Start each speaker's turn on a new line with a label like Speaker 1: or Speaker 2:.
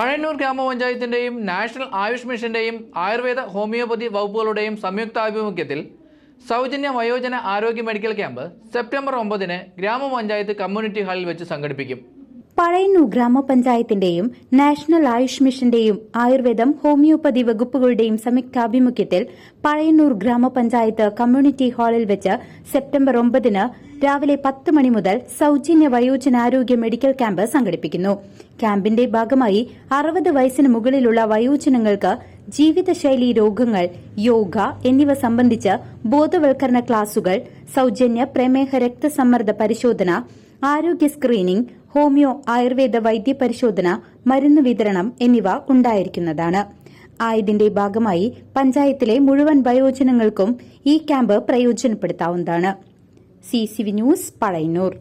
Speaker 1: പഴയന്നൂർ ഗ്രാമപഞ്ചായത്തിന്റെയും നാഷണൽ ആയുഷ് മിഷന്റെയും ആയുർവേദ ഹോമിയോപ്പതി വകുപ്പുകളുടെയും സംയുക്താഭിമുഖ്യത്തിൽ സൗജന്യ വയോജന ആരോഗ്യ മെഡിക്കൽ ക്യാമ്പ് സെപ്റ്റംബർ ഒമ്പതിന് ഗ്രാമപഞ്ചായത്ത് കമ്മ്യൂണിറ്റി ഹാളിൽ വെച്ച് സംഘടിപ്പിക്കും.
Speaker 2: പഴയന്നൂർ ഗ്രാമപഞ്ചായത്തിന്റെയും നാഷണൽ ആയുഷ് മിഷന്റെയും ആയുർവേദം ഹോമിയോപ്പതി വകുപ്പുകളുടെയും സംയുക്താഭിമുഖ്യത്തിൽ പഴയന്നൂർ ഗ്രാമപഞ്ചായത്ത് കമ്മ്യൂണിറ്റി ഹാളിൽ വെച്ച് സെപ്റ്റംബർ ഒമ്പതിന് രാവിലെ പത്ത് മണി മുതൽ സൌജന്യ വയോജനാരോഗ്യ മെഡിക്കൽ ക്യാമ്പ് സംഘടിപ്പിക്കുന്നു. ക്യാമ്പിന്റെ ഭാഗമായി അറുപത് വയസ്സിന് മുകളിലുള്ള വയോജനങ്ങൾക്ക് ജീവിതശൈലി രോഗങ്ങൾ യോഗ എന്നിവ സംബന്ധിച്ച് ബോധവൽക്കരണ ക്ലാസുകൾ സൌജന്യ പ്രമേഹ രക്തസമ്മർദ്ദ പരിശോധന ആരോഗ്യ സ്ക്രീനിംഗ് ഹോമിയോ ആയുർവേദ വൈദ്യ പരിശോധന മരുന്ന് വിതരണം എന്നിവ ഉണ്ടായിരിക്കുന്നതാണ്. ആയതിന്റെ ഭാഗമായി പഞ്ചായത്തിലെ മുഴുവൻ വയോജനങ്ങൾക്കും ഈ camp പ്രയോജനപ്പെടുത്താവുന്നതാണ്. C C V news Pazhayannur